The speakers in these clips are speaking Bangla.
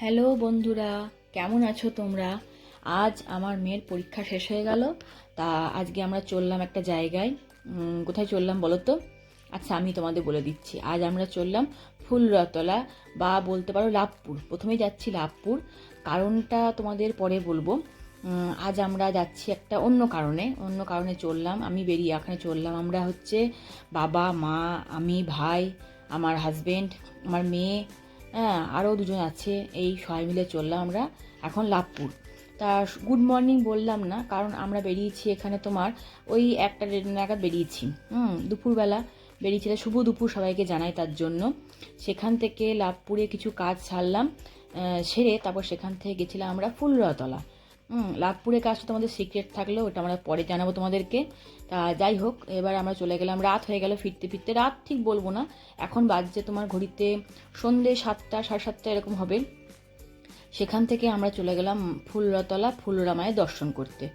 হ্যালো বন্ধুরা, কেমন আছো তোমরা? আজ আমার মেয়ের পরীক্ষা শেষ হয়ে গেল, তা আজকে আমরা চললাম একটা জায়গায়। কোথায় চললাম বলো তো? আচ্ছা আমি তোমাদের বলে দিচ্ছি। আজ আমরা চললাম ফুলরতলা বা বলতে পারো লাভপুর। প্রথমেই যাচ্ছি লাভপুর। কারণটা তোমাদের পরে বলব। আজ আমরা যাচ্ছি একটা অন্য কারণে। অন্য কারণে চললাম, আমি বেরিয়ে এখানে চললাম। আমরা হচ্ছে বাবা, মা, আমি, ভাই, আমার হাজবেন্ড আমার মেয়ে হ্যাঁ আরও দুজন আছে, এই সবাই মিলে চললাম আমরা। এখন লাভপুর। তা গুড মর্নিং বললাম না, কারণ আমরা বেরিয়েছি এখানে তোমার ওই একটা দেড় নাগাদ বেরিয়েছি। হুম, দুপুরবেলা বেরিয়েছিল শুভ দুপুর সবাইকে জানাই তার জন্য। সেখান থেকে লাভপুরে কিছু কাজ ছাড়লাম সেরে তারপর সেখান থেকে গেছিলাম আমরা ফুলরতলা হুম লাভপুরের কাজটা তোমাদের সিক্রেট থাকলেও ওটা আমরা পরে জানাব তোমাদেরকে। তা যাই হোক, এবার আমরা চলে গেলাম, রাত হয়ে গেল ফিরতে ফিরতে। রাত ঠিক বলব না, এখন বাজছে তোমার ঘড়িতে সন্ধে সাতটা, সাড়ে সাতটা এরকম হবে। সেখান থেকে আমরা চলে গেলাম ফুলরতলা, ফুলরামায় দর্শন করতে।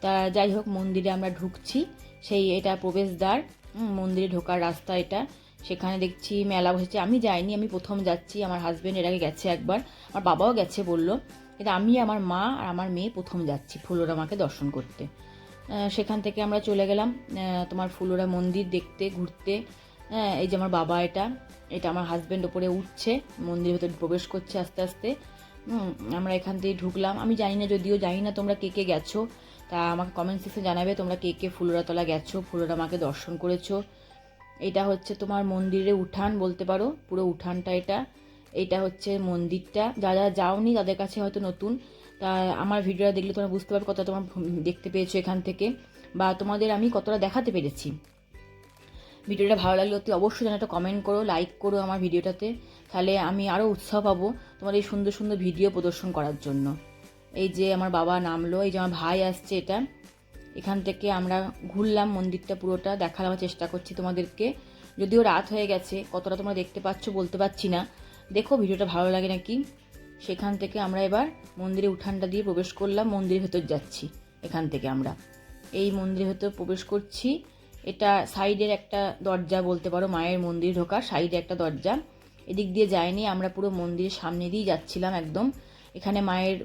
তা যাই হোক, মন্দিরে আমরা ঢুকছি, সেই এটা প্রবেশদ্বার। মন্দিরে ঢোকার রাস্তা এটা। সেখানে দেখছি মেলা বসেছে। আমি যাইনি, আমি প্রথম যাচ্ছি। আমার হাজব্যান্ড এর আগে গেছে একবার। আমার বাবাও গেছে বলল। কিন্তু আমি আমার মা আর আমার মেয়ে প্রথম যাচ্ছি ফুলরামাকে দর্শন করতে। সেখান থেকে আমরা চলে গেলাম তোমার ফুলোরা মন্দির দেখতে, ঘুরতে। হ্যাঁ এই যে আমার বাবা এটা এটা আমার হাজব্যান্ড ওপরে উঠছে, মন্দিরের ভেতরে প্রবেশ করছে আস্তে আস্তে। আমরা এখান থেকে ঢুকলাম। আমি জানি না, যদিও জানি না তোমরা কে কে গেছো, তা আমাকে কমেন্ট সেকশনে জানাবে তোমরা কে কে ফুলোরাতলা গেছো ফুলোরা মাকে দর্শন করেছ। এটা হচ্ছে তোমার মন্দিরে উঠান বলতে পারো, পুরো উঠানটা এটা। এটা হচ্ছে মন্দিরটা। যারা যাওনি, তাদের কাছে হয়তো নতুন। তা আমার ভিডিওটা দেখলে তোমরা বুঝতে পারবে কতটা তোমার দেখতে পেয়েছ এখান থেকে বা তোমাদের আমি কতটা দেখাতে পেরেছি। ভিডিওটা ভালো লাগলে অতি অবশ্যই যেন একটা কমেন্ট করো লাইক করো আমার ভিডিওটাতে। তাহলে আমি আরও উৎসাহ পাবো তোমার এই সুন্দর সুন্দর ভিডিও প্রদর্শন করার জন্য। এই যে আমার বাবা নামলো, এই যে আমার ভাই আসছে এটা। এখান থেকে আমরা ঘুরলাম, মন্দিরটা পুরোটা দেখার চেষ্টা করছি তোমাদেরকে। যদিও রাত হয়ে গেছে, কতটা তোমরা দেখতে পাচ্ছ বলতে পারছি না। দেখো, ভিডিওটা ভালো লাগে নাকি? সেখান থেকে আমরা এবার মন্দিরে উঠানটা দিয়ে প্রবেশ করলাম, মন্দিরের ভেতর যাচ্ছি, এখান থেকে আমরা। এই মন্দিরের ভেতর প্রবেশ করছি। এটা সাইডের একটা দরজা বলতে পারো, মায়ের মন্দির ঢোকার সাইডে একটা দরজা। এদিক দিয়ে যায়নি আমরা পুরো মন্দিরের সামনে দিয়েই যাচ্ছিলাম একদম। এখানে মায়ের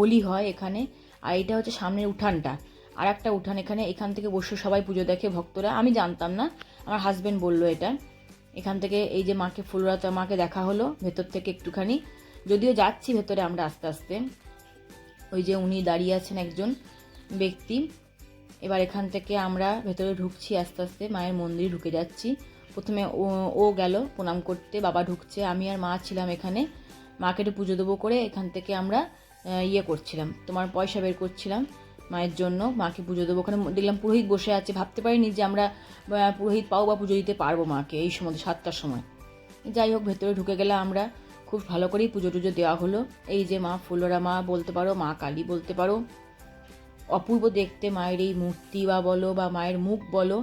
বলি হয় এখানে। আর এটা হচ্ছে সামনের উঠানটা। আর একটা উঠান এখানে, এখান থেকে বসে সবাই পুজো দেখে ভক্তরা। আমি জানতাম না, আমার হাজব্যান্ড বলল এটা। এখান থেকে এই যে মাকে ফুলরাতা মাকে দেখা হলো, ভেতর থেকে একটুখানি। যদিও যাচ্ছি ভেতরে আমরা আস্তে আস্তে। ওই যে উনি দাঁড়িয়ে আছেন একজন ব্যক্তি। এবার এখান থেকে আমরা ভেতরে ঢুকছি আস্তে আস্তে, মায়ের মন্দিরে ঢুকে যাচ্ছি। প্রথমে ও ও গেল প্রণাম করতে, বাবা ঢুকছে, আমি আর মা ছিলাম এখানে। মাকে একটু পুজো দেবো করে এখান থেকে আমরা ইয়ে করছিলাম, তোমার পয়সা বের করছিলাম। মায়ের জন্য, মাকে পুজো দেবো। ওখানে দেখলাম পুরোহিত বসে আছে। ভাবতে পারিনি যে আমরা পুরোহিত পাও বা পুজো দিতে পারব মাকে এই সময়, সাতটার সময়। যাই হোক, ভেতরে ঢুকে গেলাম আমরা। খুব ভালো করেই পুজো টুজো দেওয়া হলো। এই যে মা ফুলোরা মা বলতে পারো, মা কালী বলতে পারো। অপূর্ব দেখতে মায়ের এই মূর্তি বা বলো, বা মায়ের মুখ বলো।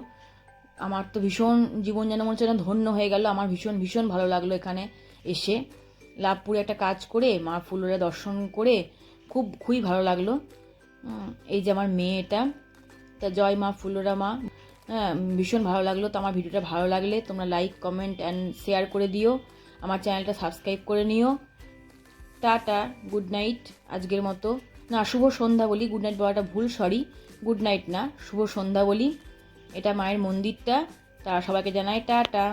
আমার তো ভীষণ জীবন যেন মনে হচ্ছে ধন্য হয়ে গেল। আমার ভীষণ ভীষণ ভালো লাগল এখানে এসে। লাভপুরে একটা কাজ করে মা ফুলোরা দর্শন করে খুব, খুবই ভালো লাগল। এই যে আমার মেয়ে এটা। তা জয় মা, ফুলোরা মা। হ্যাঁ ভীষণ ভালো লাগল। তো আমার ভিডিওটা ভালো লাগলে তোমরা লাইক কমেন্ট অ্যান্ড শেয়ার করে দিও। আমার চ্যানেলটা সাবস্ক্রাইব করে নিও। টাটা গুড নাইট আজকের মতো। না, শুভ সন্ধ্যা বলি। গুড নাইট বলাটা ভুল সরি গুড নাইট না, শুভ সন্ধ্যা বলি। এটা মায়ের মন্দিরটা। তা সবাইকে জানাই টাটা।